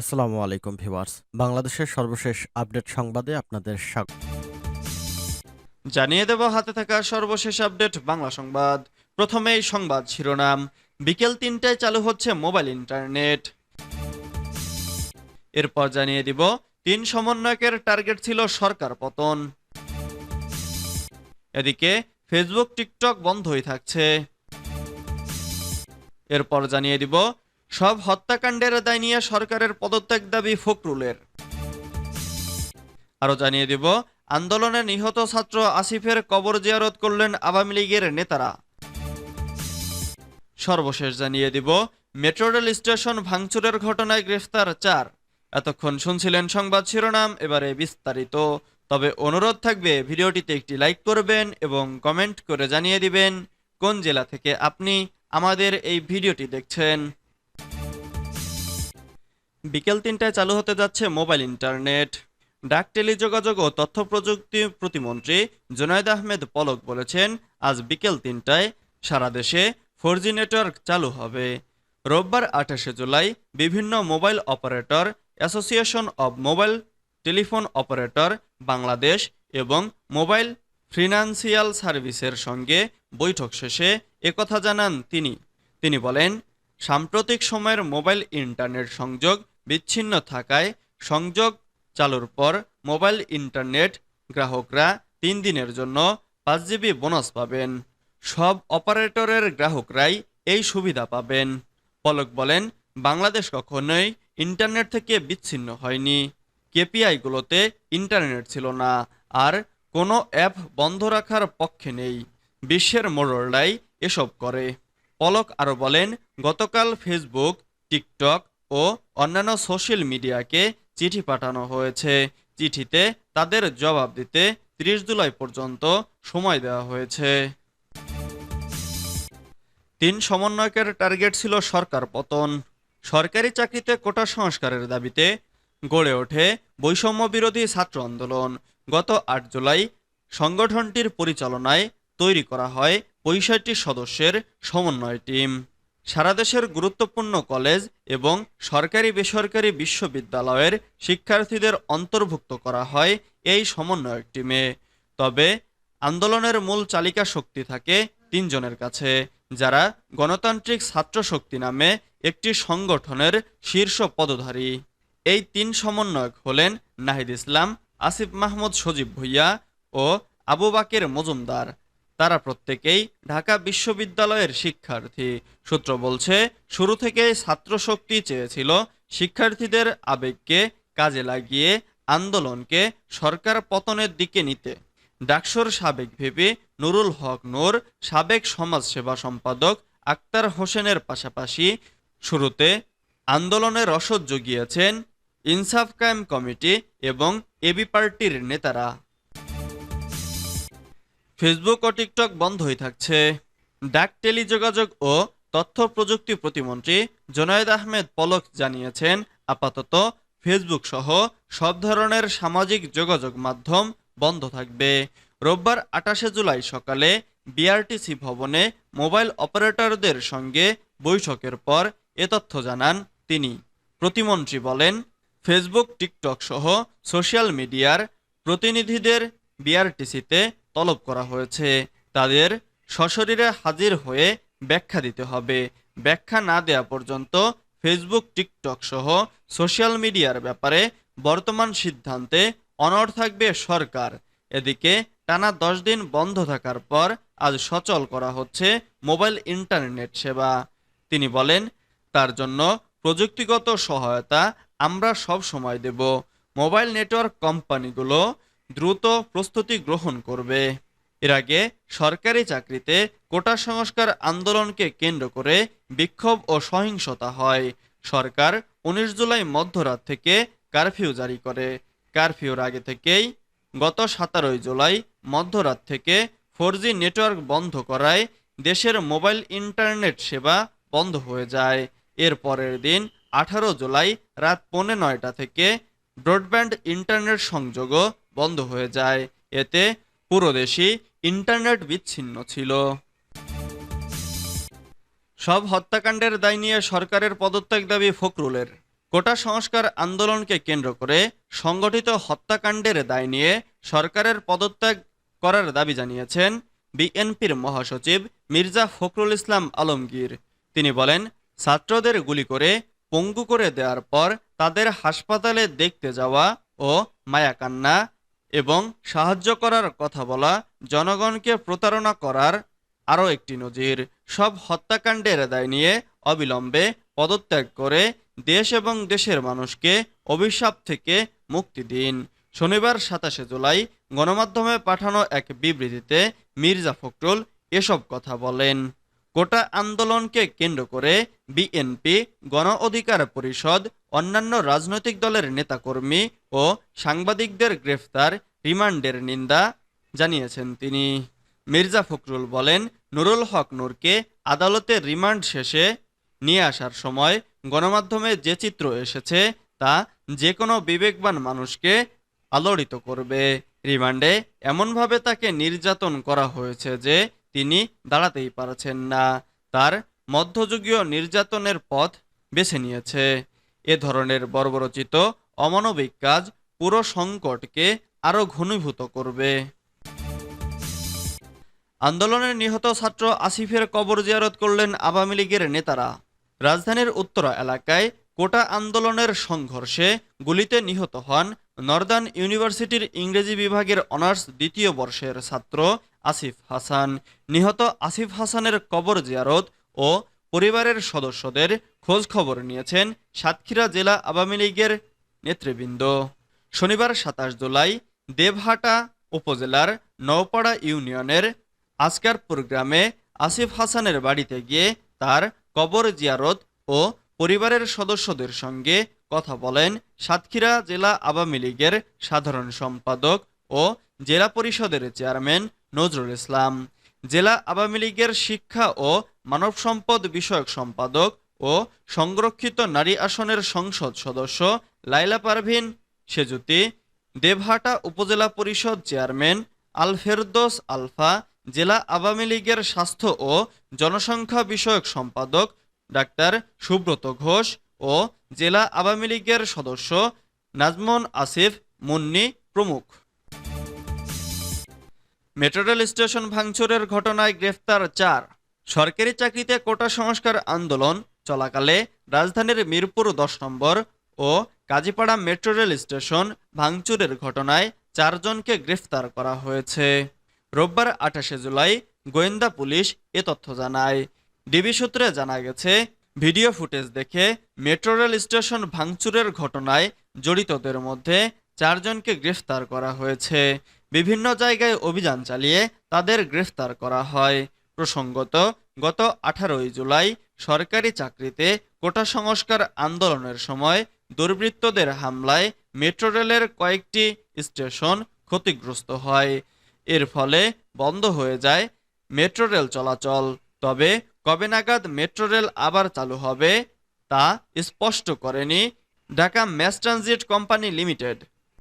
আসসালামু আলাইকুম ভিউয়ার্স। বাংলাদেশের সর্বশেষ আপডেট সংবাদে আপনাদের স্বাগত। জানিয়ে দেব, হাতে থাকা সর্বশেষ আপডেট বাংলা সংবাদ। প্রথমেই সংবাদ শিরোনাম। বিকেল তিনটায় চালু হচ্ছে মোবাইল ইন্টারনেট। এরপর জানিয়ে দিব, তিন সমন্বয়কের টার্গেট ছিল সরকার পতন। এদিকে, ফেসবুক, টিকটক বন্ধই থাকছে। এরপর জানিয়ে দিব সব হত্যাকাণ্ডের দায় নিয়ে সরকারের পদত্যাগ দাবি ফখরুলের। আরও জানিয়ে দিব, আন্দোলনে নিহত ছাত্র আসিফের কবর জিয়ারত করলেন আওয়ামী লীগের নেতারা। সর্বশেষ জানিয়ে দিব, মেট্রো রেল স্টেশন ভাঙচুরের ঘটনায় গ্রেফতার চার। এতক্ষণ শুনছিলেন সংবাদ শিরোনাম, এবারে বিস্তারিত। তবে অনুরোধ থাকবে, ভিডিওটিতে একটি লাইক করবেন এবং কমেন্ট করে জানিয়ে দিবেন, কোন জেলা থেকে আপনি আমাদের এই ভিডিওটি দেখছেন। বিকেল তিনটায় চালু হতে যাচ্ছে মোবাইল ইন্টারনেট। ডাক টেলিযোগাযোগ ও তথ্য প্রযুক্তি প্রতিমন্ত্রী জুনায়দ আহমেদ পলক বলেছেন, আজ বিকেল তিনটায় সারা দেশে ফোর নেটওয়ার্ক চালু হবে। রোববার আঠাশে জুলাই বিভিন্ন mobile operator, association of mobile telephone operator, Bangladesh এবং মোবাইল ফিনান্সিয়াল সার্ভিসের সঙ্গে বৈঠক শেষে একথা জানান তিনি। তিনি বলেন, সাম্প্রতিক সময়ের মোবাইল ইন্টারনেট সংযোগ বিচ্ছিন্ন থাকায় সংযোগ চালুর পর মোবাইল ইন্টারনেট গ্রাহকরা তিন দিনের জন্য পাঁচ জিবি বোনাস পাবেন। সব অপারেটরের গ্রাহকরাই এই সুবিধা পাবেন। পলক বলেন, বাংলাদেশ কখনোই ইন্টারনেট থেকে বিচ্ছিন্ন হয়নি। কেপিআইগুলোতে ইন্টারনেট ছিল না, আর কোনো অ্যাপ বন্ধ রাখার পক্ষে নেই। বিশ্বের মোড়লাই এসব করে। পলক আরও বলেন, গতকাল ফেসবুক, টিকটক ও অন্যান্য সোশ্যাল মিডিয়াকে চিঠি পাঠানো হয়েছে। চিঠিতে তাদের জবাব দিতে ত্রিশ জুলাই পর্যন্ত সময় দেওয়া হয়েছে। তিন সমন্বয়কের টার্গেট ছিল সরকার পতন। সরকারি চাকরিতে কোটা সংস্কারের দাবিতে গড়ে ওঠে বৈষম্য বিরোধী ছাত্র আন্দোলন। গত আট জুলাই সংগঠনটির পরিচালনায় তৈরি করা হয় পঁয়ষট্টি সদস্যের সমন্বয় টিম। সারা দেশের গুরুত্বপূর্ণ কলেজ এবং সরকারি বেসরকারি বিশ্ববিদ্যালয়ের শিক্ষার্থীদের অন্তর্ভুক্ত করা হয় এই সমন্বয়ক টিমে। তবে আন্দোলনের মূল চালিকা শক্তি থাকে তিনজনের কাছে, যারা গণতান্ত্রিক ছাত্র শক্তি নামে একটি সংগঠনের শীর্ষ পদধারী। এই তিন সমন্বয়ক হলেন নাহিদ ইসলাম, আসিফ মাহমুদ সজীব ভুইয়া ও আবু বাকের মজুমদার। তারা প্রত্যেকেই ঢাকা বিশ্ববিদ্যালয়ের শিক্ষার্থী। সূত্র বলছে, শুরু থেকেই ছাত্র শক্তি চেয়েছিল শিক্ষার্থীদের আবেগকে কাজে লাগিয়ে আন্দোলনকে সরকার পতনের দিকে নিতে। ডাকসর সাবেক ভিপি নুরুল হক নূর, সাবেক সমাজসেবা সম্পাদক আক্তার হোসেনের পাশাপাশি শুরুতে আন্দোলনে রসদ জুগিয়েছেন ইনসাফ কায়েম কমিটি এবং এবি পার্টির নেতারা। ফেসবুক ও টিকটক বন্ধ হয়ে থাকছে। ডাক, টেলিযোগাযোগ ও তথ্য প্রযুক্তি প্রতিমন্ত্রী জোনায়েদ আহমেদ পলক জানিয়েছেন, আপাতত ফেসবুক সহ সব ধরনের সামাজিক যোগাযোগ মাধ্যম বন্ধ থাকবে। রোববার আটাশে জুলাই সকালে বিআরটিসি ভবনে মোবাইল অপারেটরদের সঙ্গে বৈঠকের পর এ তথ্য জানান তিনি। প্রতিমন্ত্রী বলেন ফেসবুক টিকটক সহ সোশ্যাল মিডিয়ার প্রতিনিধিদের বিআরটিসিতে তলব করা হয়েছে। তাদের সশরীরে হাজির হয়ে ব্যাখ্যা দিতে হবে। ব্যাখ্যা না দেওয়া পর্যন্ত ফেসবুক, টিকটক সহ সোশ্যাল মিডিয়ার ব্যাপারে বর্তমান সিদ্ধান্তে অনড় থাকবে সরকার। এদিকে টানা দশ দিন বন্ধ থাকার পর আজ সচল করা হচ্ছে মোবাইল ইন্টারনেট সেবা। তিনি বলেন, তার জন্য প্রযুক্তিগত সহায়তা আমরা সব সময় দেব। মোবাইল নেটওয়ার্ক কোম্পানিগুলো দ্রুত প্রস্তুতি গ্রহণ করবে। এর আগে সরকারি চাকরিতে কোটা সংস্কার আন্দোলনকে কেন্দ্র করে বিক্ষোভ ও সহিংসতা হয়। সরকার উনিশ জুলাই মধ্যরাত থেকে কারফিউ জারি করে। কারফিউর আগে থেকেই গত সতেরোই জুলাই মধ্যরাত থেকে ফোর নেটওয়ার্ক বন্ধ করায় দেশের মোবাইল ইন্টারনেট সেবা বন্ধ হয়ে যায়। এর পরের দিন আঠারো জুলাই রাত পৌনে নয়টা থেকে ব্রডব্যান্ড ইন্টারনেট সংযোগও বন্ধ হয়ে যায়। এতে পুরো দেশই ইন্টারনেট বিচ্ছিন্ন ছিল। সব হত্যাকাণ্ডের দায় নিয়ে সরকারের পদত্যাগ দাবি ফখরুলের। কোটা সংস্কার আন্দোলনকে কেন্দ্র করে সংগঠিত হত্যাকাণ্ডের দায় নিয়ে সরকারের পদত্যাগ করার দাবি জানিয়েছেন বিএনপির মহাসচিব মির্জা ফখরুল ইসলাম আলমগীর। তিনি বলেন, ছাত্রদের গুলি করে পঙ্গু করে দেওয়ার পর তাদের হাসপাতালে দেখতে যাওয়া ও মায়াকান্না এবং সাহায্য করার কথা বলা, জনগণকে প্রতারণা করার আরও একটি নজির। সব হত্যাকাণ্ডের দায় নিয়ে অবিলম্বে পদত্যাগ করে দেশ এবং দেশের মানুষকে অভিশাপ থেকে মুক্তি দিন। শনিবার সাতাশে জুলাই গণমাধ্যমে পাঠানো এক বিবৃতিতে মির্জা ফখরুল এসব কথা বলেন। কোটা আন্দোলনকে কেন্দ্র করে বিএনপি, গণ অধিকার পরিষদ, অন্যান্য রাজনৈতিক দলের নেতাকর্মী ও সাংবাদিকদের গ্রেফতার, রিমান্ডের নিন্দা জানিয়েছেন তিনি। মির্জা ফখরুল বলেন, নুরুল হক নূরকে আদালতের রিমান্ড শেষে নিয়ে আসার সময় গণমাধ্যমে যে চিত্র এসেছে তা যে কোনো বিবেকবান মানুষকে আলোড়িত করবে। রিমান্ডে এমনভাবে তাকে নির্যাতন করা হয়েছে যে তিনি দাঁড়াতেই পারছেন না। তার মধ্যযুগীয় নির্যাতনের পথ বেছে নিয়েছে। এ ধরনের বর্বরচিত, অমানবিক কাজ পুরো সংকটকে আরও ঘনীভূত করবে। আন্দোলনে নিহত ছাত্র আসিফের কবর জিয়ারত করলেন আওয়ামী লীগের নেতারা। রাজধানীর উত্তরা এলাকায় কোটা আন্দোলনের সংঘর্ষে গুলিতে নিহত হন নর্দার্ন ইউনিভার্সিটির ইংরেজি বিভাগের অনার্স দ্বিতীয় বর্ষের ছাত্র আসিফ হাসান। নিহত আসিফ হাসানের কবর জিয়ারত ও পরিবারের সদস্যদের খোঁজ খবর নিয়েছেন সাতক্ষীরা জেলা আওয়ামী লীগের নেতৃবৃন্দ। শনিবার সাতাশ জুলাই দেবহাটা উপজেলার নওপাড়া ইউনিয়নের আসকারপুর গ্রামে আসিফ হাসানের বাড়িতে গিয়ে তার কবর জিয়ারত ও পরিবারের সদস্যদের সঙ্গে কথা বলেন সাতক্ষীরা জেলা আওয়ামী লীগের সাধারণ সম্পাদক ও জেলা পরিষদের চেয়ারম্যান নজরুল ইসলাম। জেলা আওয়ামী লীগের শিক্ষা ও মানব সম্পদ বিষয়ক সম্পাদক ও সংরক্ষিত নারী আসনের সংসদ সদস্য লাইলা পারভিন সেজুতি। দেবহাটা উপজেলা পরিষদ চেয়ারম্যান আলফেরদোস আলফা। জেলা আওয়ামী লীগের স্বাস্থ্য ও জনসংখ্যা বিষয়ক সম্পাদক ডাক্তার সুব্রত ঘোষ ও জেলা আওয়ামী লীগের সদস্য নাজমন আসিফ মুন্নি প্রমুখ। মেট্রো রেল স্টেশন ভাঙচুরের ঘটনায় গ্রেফতার চার। সরকারি চাকরিতে কোটা সংস্কার আন্দোলন চলাকালে রাজধানীর মিরপুর দশ নম্বর ও কাজীপাড়া মেট্রো রেল স্টেশন ভাঙচুরের ঘটনায় চারজনকে গ্রেফতার করা হয়েছে। রোববার আঠাশে জুলাই গোয়েন্দা পুলিশ এ তথ্য জানায়। ডিবি সূত্রে জানা গেছে, ভিডিও ফুটেজ দেখে মেট্রো রেল স্টেশন ভাঙচুরের ঘটনায় জড়িতদের মধ্যে চারজনকে গ্রেফতার করা হয়েছে। বিভিন্ন জায়গায় অভিযান চালিয়ে তাদের গ্রেফতার করা হয়। প্রসঙ্গত, গত আঠারোই জুলাই সরকারি চাকরিতে কোটা সংস্কার আন্দোলনের সময় দুর্বৃত্তদের হামলায় মেট্রো রেলের কয়েকটি স্টেশন ক্ষতিগ্রস্ত হয়। এর ফলে বন্ধ হয়ে যায় মেট্রো রেল চলাচল। তবে কবে নাগাদ মেট্রো রেল আবার চালু হবে তা স্পষ্ট করেনি Dhaka mass transit company limited.